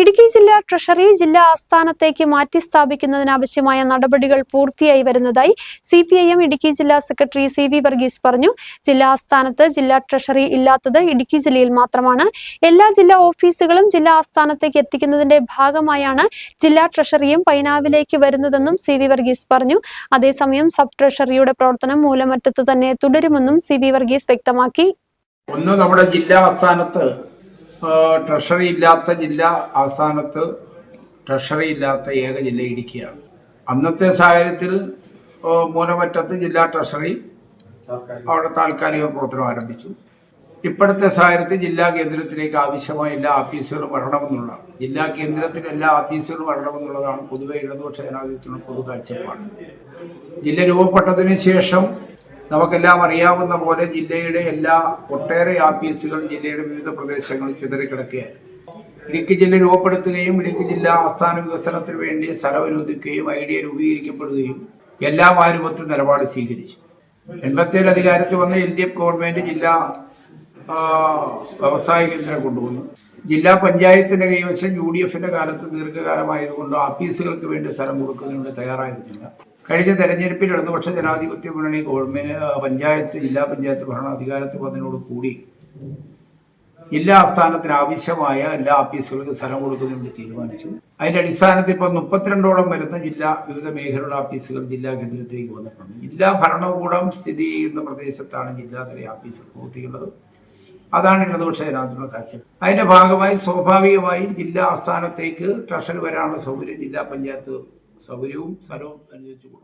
ഇടുക്കി ജില്ലാ ട്രഷറി ജില്ലാ ആസ്ഥാനത്തേക്ക് മാറ്റി സ്ഥാപിക്കുന്നതിനാവശ്യമായ നടപടികൾ പൂർത്തിയായി വരുന്നതായി C P I M Idukki ജില്ലാ സെക്രട്ടറി സി വി വർഗീസ് പറഞ്ഞു. ജില്ലാ ആസ്ഥാനത്ത് ജില്ലാ ട്രഷറി ഇല്ലാത്തത് ഇടുക്കി ജില്ലയിൽ മാത്രമാണ്. എല്ലാ ജില്ലാ ഓഫീസുകളും ജില്ലാ ആസ്ഥാനത്തേക്ക് എത്തിക്കുന്നതിന്റെ ഭാഗമായാണ് ജില്ലാ ട്രഷറിയും പൈനാവിലേക്ക് വരുന്നതെന്നും സി വി വർഗീസ് പറഞ്ഞു. അതേസമയം സബ് ട്രഷറിയുടെ പ്രവർത്തനം മൂലമറ്റത്ത് തന്നെ തുടരുമെന്നും സി വി വർഗീസ് വ്യക്തമാക്കി. ഒന്ന് നമ്മുടെ ജില്ലാ ആസ്ഥാനത്ത് ട്രഷറി ഇല്ലാത്ത ജില്ല ആസ്ഥാനത്ത് ട്രഷറി ഇല്ലാത്ത ഏക ജില്ല ഇടുക്കിയാണ്. അന്നത്തെ സാഹചര്യത്തിൽ മൂലമറ്റത്ത് ജില്ലാ ട്രഷറി അവിടെ താൽക്കാലിക പ്രവർത്തനം ആരംഭിച്ചു. ഇപ്പോഴത്തെ സാഹചര്യത്തിൽ ജില്ലാ കേന്ദ്രത്തിലേക്ക് ആവശ്യമായ എല്ലാ ഓഫീസുകളും വരണമെന്നുള്ള ജില്ലാ കേന്ദ്രത്തിൽ എല്ലാ ഓഫീസുകളും വരണമെന്നുള്ളതാണ് പൊതുവെ ഇടതുപക്ഷ ജനാധിപത്യത്തിനുള്ള പൊതു കാഴ്ചപ്പാട് ജില്ല രൂപപ്പെട്ടതിന് ശേഷം നമുക്കെല്ലാം അറിയാവുന്ന പോലെ ജില്ലയുടെ എല്ലാ ഒട്ടേറെ ആഫീസുകൾ ജില്ലയുടെ വിവിധ പ്രദേശങ്ങളിൽ ചിതറിക്കിടക്കുകയാണ്. ഇടുക്കി ജില്ല രൂപപ്പെടുത്തുകയും ഇടുക്കി ജില്ലാ ആസ്ഥാന വികസനത്തിന് വേണ്ടി സ്ഥലം ഐഡിയ രൂപീകരിക്കപ്പെടുകയും എല്ലാ ആ രൂപത്തിൽ നിലപാട് സ്വീകരിച്ചു. എൺപത്തിയേഴ് അധികാരത്തിൽ വന്ന എൽ ഡി എഫ് ഗവൺമെന്റ് ജില്ലാ വ്യവസായ കേന്ദ്രം കൊണ്ടുവന്നു. ജില്ലാ പഞ്ചായത്തിന്റെ കൈവശം യു ഡി എഫിന്റെ കാലത്ത് ദീർഘകാലമായതുകൊണ്ട് ആഫീസുകൾക്ക് വേണ്ടി സ്ഥലം കൊടുക്കുന്നതിന് വേണ്ടി തയ്യാറായിരുന്നില്ല. കഴിഞ്ഞ തെരഞ്ഞെടുപ്പിൽ ഇടതുപക്ഷ ജനാധിപത്യ മുന്നണി ഗവൺമെന്റ് പഞ്ചായത്ത് ജില്ലാ പഞ്ചായത്ത് ഭരണ അധികാരത്തിൽ വന്നതിനോട് കൂടി ജില്ലാ ആസ്ഥാനത്തിന് ആവശ്യമായ എല്ലാ ഓഫീസുകൾക്കും സ്ഥലം കൊടുക്കുന്നതിന് തീരുമാനിച്ചു. അതിന്റെ അടിസ്ഥാനത്തിൽ ഇപ്പോൾ മുപ്പത്തിരണ്ടോളം വരുന്ന ജില്ലാ വിവിധ മേഖലയുടെ ഓഫീസുകൾ ജില്ലാ കേന്ദ്രത്തിലേക്ക് വന്നിട്ടുണ്ട്. ജില്ലാ ഭരണകൂടം സ്ഥിതി ചെയ്യുന്ന പ്രദേശത്താണ് ജില്ലാതല ഓഫീസ് പ്രവർത്തിക്കുന്നത് അതാണ് ഇടതുപക്ഷ ജനാധിപത്യ കാഴ്ച. അതിന്റെ ഭാഗമായി സ്വാഭാവികമായി ജില്ലാ ആസ്ഥാനത്തേക്ക് ട്രഷറി വരാനുള്ള സൗകര്യം ജില്ലാ പഞ്ചായത്ത് സൗകര്യവും സ്ഥലവും കൊടുക്കും.